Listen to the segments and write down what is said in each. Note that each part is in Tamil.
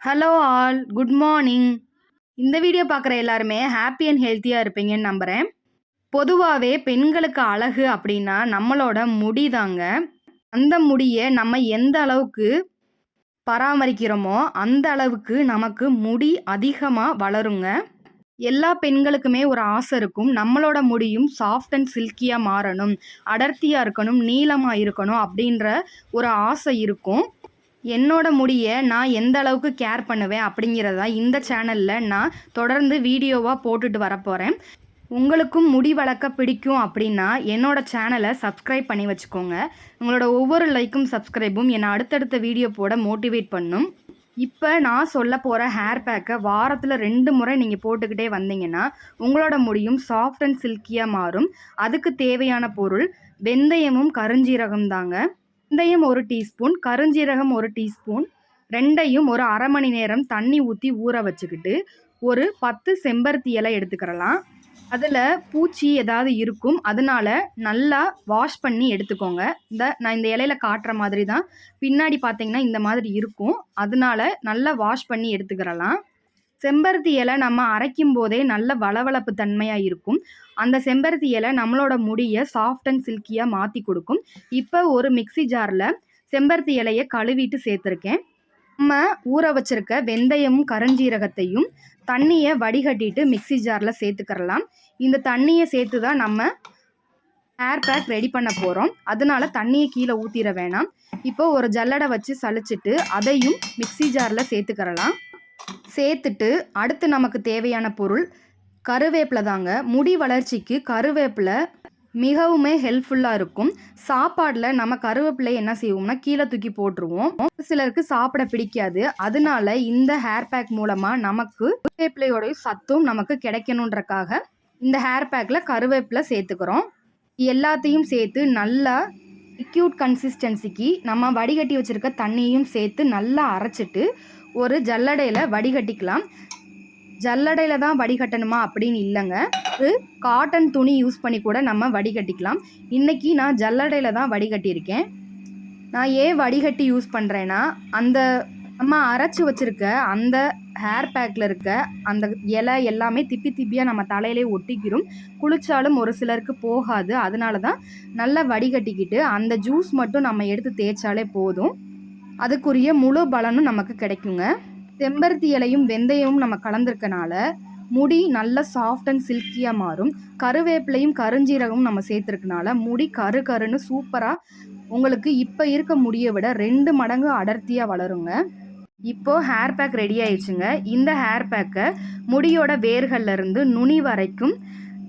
ஹலோ ஆல் குட் மார்னிங் இந்த வீடியோ பார்க்குற எல்லாருமே ஹாப்பி அண்ட் ஹெல்த்தியாக இருப்பீங்கன்னு நம்புகிறேன் பொதுவாகவே பெண்களுக்கு அழகு அப்படின்னா நம்மளோட முடி தாங்க. அந்த முடியை நம்ம எந்த அளவுக்கு பராமரிக்கிறோமோ அந்த அளவுக்கு நமக்கு முடி அதிகமாக வளருங்க. எல்லா பெண்களுக்குமே ஒரு ஆசை இருக்கும். நம்மளோட முடியும் சாஃப்ட் அண்ட் சில்கியாக மாறணும். அடர்த்தியாக இருக்கணும் நீளமாக இருக்கணும் அப்படின்ற ஒரு ஆசை இருக்கும். என்னோட முடியை நான் எந்த அளவுக்கு கேர் பண்ணுவேன் அப்படிங்கிறத இந்த சேனலில் நான் தொடர்ந்து வீடியோவாக போட்டுட்டு வரப்போகிறேன் உங்களுக்கும் முடி வளர்க்க பிடிக்கும் அப்படின்னா என்னோட சேனலை சப்ஸ்கிரைப் பண்ணி வச்சுக்கோங்க. உங்களோட ஒவ்வொரு லைக்கும் சப்ஸ்கிரைபும் என்னை அடுத்தடுத்த வீடியோ போட மோட்டிவேட் பண்ணும். இப்போ நான் சொல்ல போகிற ஹேர் பேக்கை வாரத்தில் ரெண்டு முறை நீங்கள் போட்டுக்கிட்டே வந்தீங்கன்னா உங்களோட முடியும் சாஃப்ட் அண்ட் சில்கியாக மாறும். அதுக்கு தேவையான பொருள் வெந்தயமும் கருஞ்சீரகம் தாங்க வெந்தயம் ஒரு டீஸ்பூன் கருஞ்சீரகம் ஒரு டீஸ்பூன் ரெண்டையும் ஒரு அரை மணி நேரம் தண்ணி ஊற்றி ஊற வச்சுக்கிட்டு ஒரு பத்து செம்பருத்தி இலை எடுத்துக்கிறலாம். அதில் பூச்சி ஏதாவது இருக்கும் அதனால நல்லா வாஷ் பண்ணி எடுத்துக்கோங்க. இந்த நான் இந்த இலையில காட்டுற மாதிரி தான். பின்னாடி பார்த்தீங்கன்னா இந்த மாதிரி இருக்கும். அதனால நல்லா வாஷ் பண்ணி எடுத்துக்கிறலாம். செம்பருத்தி இலை நம்ம அரைக்கும் போதே நல்ல வளவளப்பு தன்மையாக இருக்கும். அந்த செம்பருத்தி இலை நம்மளோட முடியை சாஃப்ட் அண்ட் சில்கியாக மாற்றி கொடுக்கும். இப்போ ஒரு மிக்ஸி ஜாரில் செம்பருத்தி இலையை கழுவிட்டு சேர்த்துருக்கேன். நம்ம ஊற வச்சிருக்க வெந்தயமும் கருஞ்சீரகத்தையும் தண்ணியை வடிகட்டிட்டு மிக்ஸி ஜாரில் சேர்த்துக்கிறலாம். இந்த தண்ணியை சேர்த்து தான் நம்ம ஏர் பேக் ரெடி பண்ண போகிறோம் அதனால தண்ணியை கீழே ஊற்றிட வேணாம். இப்போ ஒரு ஜல்லடை வச்சு சலிச்சிட்டு அதையும் மிக்ஸி ஜாரில் சேர்த்துக்கிறலாம். சேர்த்துட்டு அடுத்து நமக்கு தேவையான பொருள் கருவேப்பிலை தாங்க. முடி வளர்ச்சிக்கு கருவேப்பிலை மிகவுமே ஹெல்ப்ஃபுல்லாக இருக்கும். சாப்பாடில் நம்ம கருவேப்பிலை என்ன செய்வோம்னா கீழே தூக்கி போட்டுருவோம். ஒரு சிலருக்கு சாப்பிட பிடிக்காது. அதனால இந்த ஹேர் பேக் மூலமாக நமக்கு கருவேப்பிலையோடைய சத்தும் நமக்கு கிடைக்கணுன்றக்காக இந்த ஹேர் பேக்கில் கருவேப்பிலை சேர்த்துக்கிறோம். எல்லாத்தையும் சேர்த்து நல்லா லிக்யூட் கன்சிஸ்டன்சிக்கு நம்ம வடிகட்டி வச்சுருக்க தண்ணியும் சேர்த்து நல்லா அரைச்சிட்டு ஒரு ஜல்லடையில் வடிகட்டிக்கலாம். ஜல்லடையில் தான் வடிகட்டணுமா அப்படின்னு இல்லைங்க. ஒரு காட்டன் துணி யூஸ் பண்ணி கூட நம்ம வடிகட்டிக்கலாம். இன்றைக்கி நான் ஜல்லடையில் தான் வடிகட்டியிருக்கேன். நான் ஏன் வடிகட்டி யூஸ் பண்ணுறேன்னா அந்த நம்ம அரைச்சி வச்சுருக்க அந்த ஹேர் பேக்கில் இருக்க அந்த இலை எல்லாமே திப்பி திப்பியாக நம்ம தலையிலே ஒட்டிக்கிறோம் குளிச்சாலும் ஒரு சிலருக்கு போகாது. அதனால தான் நல்லா வடிகட்டிக்கிட்டு அந்த ஜூஸ் மட்டும் நம்ம எடுத்து தேய்ச்சாலே போதும். அதுக்குரிய முழு பலனும் நமக்கு கிடைக்குங்க. செம்பருத்தி இலையும் வெந்தயமும் நம்ம கலந்துருக்கனால முடி நல்ல சாஃப்ட் அண்ட் சில்கியாக மாறும். கருவேப்பிலையும் கருஞ்சீரகமும் நம்ம சேர்த்துருக்கனால முடி கரு கருன்னு சூப்பராக உங்களுக்கு இப்போ இருக்க முடியை விட ரெண்டு மடங்கு அடர்த்தியாக வளருங்க. இப்போது ஹேர் பேக் ரெடி ஆயிடுச்சுங்க. இந்த ஹேர் பேக்கை முடியோட வேர்கள்லேருந்து நுனி வரைக்கும்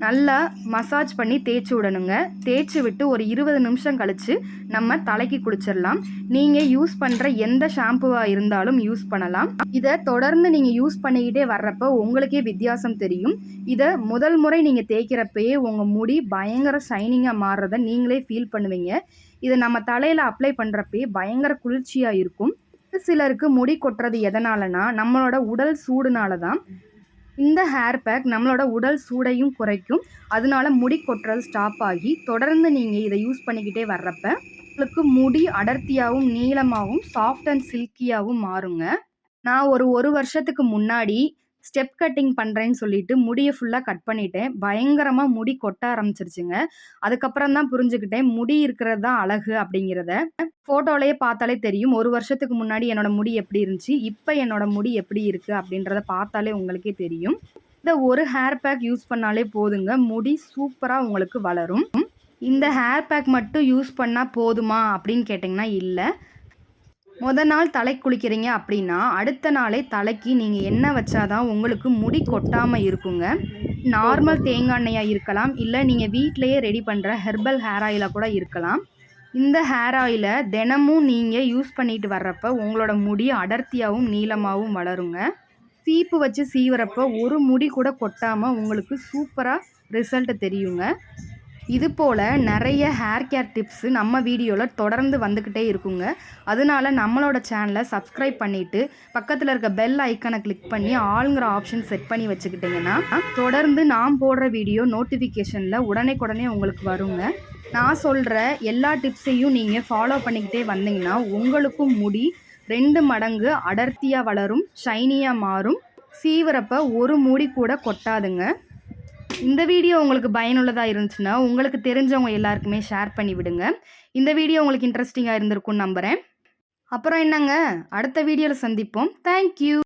நல்லா மசாஜ் பண்ணி தேய்ச்சி விடணுங்க. தேய்ச்சி விட்டு ஒரு இருபது நிமிஷம் கழித்து நம்ம தலைக்கு குளிச்சிடலாம் நீங்கள் யூஸ் பண்ணுற எந்த ஷாம்புவாக இருந்தாலும் யூஸ் பண்ணலாம். இதை தொடர்ந்து நீங்கள் யூஸ் பண்ணிக்கிட்டே வர்றப்போ உங்களுக்கே வித்தியாசம் தெரியும். இதை முதல் முறை நீங்கள் தேய்க்கிறப்பயே உங்கள் முடி பயங்கர ஷைனிங்காக மாறுறத நீங்களே ஃபீல் பண்ணுவீங்க. இதை நம்ம தலையில் அப்ளை பண்ணுறப்பயே பயங்கர குளிர்ச்சியாக இருக்கும். சிலருக்கு முடி கொட்டுறது எதனாலனா நம்மளோட உடல் சூடுனால தான் இந்த ஹேர் பேக் நம்மளோட உடல் சூடையும் குறைக்கும். அதனால முடி கொட்டுறது ஸ்டாப் ஆகி தொடர்ந்து நீங்கள் இதை யூஸ் பண்ணிக்கிட்டே வர்றப்ப உங்களுக்கு முடி அடர்த்தியாகவும் நீளமாகவும் சாஃப்ட் அண்ட் சில்கியாகவும் மாறுங்க. நான் ஒரு ஒரு வருஷத்துக்கு முன்னாடி ஸ்டெப் கட்டிங் பண்ணுறேன்னு சொல்லிட்டு முடியை ஃபுல்லாக கட் பண்ணிட்டேன். பயங்கரமாக முடி கொட்ட ஆரம்பிச்சிருச்சுங்க. அதுக்கப்புறம் தான் புரிஞ்சுக்கிட்டேன் முடி இருக்கிறது தான் அழகு அப்படிங்கிறத. ஃபோட்டோலேயே பார்த்தாலே தெரியும். ஒரு வருஷத்துக்கு முன்னாடி என்னோட முடி எப்படி இருந்துச்சு இப்போ என்னோட முடி எப்படி இருக்குது அப்படின்றத பார்த்தாலே உங்களுக்கே தெரியும். இந்த ஒரு ஹேர் பேக் யூஸ் பண்ணாலே போதுங்க. முடி சூப்பராக உங்களுக்கு வளரும். இந்த ஹேர் பேக் மட்டும் யூஸ் பண்ணால் போதுமா அப்படின்னு கேட்டிங்கன்னா இல்லை. முத நாள் தலை குளிக்கிறீங்க அப்படின்னா அடுத்த நாளே தலைக்கு நீங்கள் எண்ணெய் வச்சாதான் உங்களுக்கு முடி கொட்டாமல் இருக்குங்க. நார்மல் தேங்காய் எண்ணெயாக இருக்கலாம் இல்லை நீங்கள் வீட்டிலையே ரெடி பண்ணுற ஹெர்பல் ஹேர் ஆயிலாக கூட இருக்கலாம். இந்த ஹேர் ஆயிலை தினமும் நீங்கள் யூஸ் பண்ணிட்டு வர்றப்ப உங்களோட முடி அடர்த்தியாகவும் நீளமாகவும் வளருங்க. சீப்பு வச்சு சீவுறப்போ ஒரு முடி கூட கொட்டாமல் உங்களுக்கு சூப்பராக ரிசல்ட் தெரியுங்க. இது போல் நிறைய ஹேர் கேர் டிப்ஸு நம்ம வீடியோவில் தொடர்ந்து வந்துக்கிட்டே இருக்குங்க. அதனால நம்மளோட சேனலை சப்ஸ்கிரைப் பண்ணிவிட்டு பக்கத்தில் இருக்க பெல் ஐக்கனை கிளிக் பண்ணி ஆளுங்கிற ஆப்ஷன் செட் பண்ணி வச்சுக்கிட்டிங்கன்னா தொடர்ந்து நான் போடுற வீடியோ நோட்டிஃபிகேஷனில் உடனே உங்களுக்கு வருங்க. நான் சொல்கிற எல்லா டிப்ஸையும் நீங்கள் ஃபாலோ பண்ணிக்கிட்டே வந்தீங்கன்னா உங்களுக்கும் முடி ரெண்டு மடங்கு அடர்த்தியாக வளரும் ஷைனியாக மாறும். சீவரப்ப ஒரு மூடி கூட கொட்டாதுங்க. இந்த வீடியோ உங்களுக்கு பயனுள்ளதாக இருந்துச்சுன்னா உங்களுக்கு தெரிஞ்சவங்க எல்லாருக்குமே ஷேர் பண்ணி விடுங்க. இந்த வீடியோ உங்களுக்கு இன்ட்ரெஸ்டிங்காக இருந்திருக்கும்னு நம்புகிறேன் அப்புறம் என்னங்க? அடுத்த வீடியோவில் சந்திப்போம். தேங்க்யூ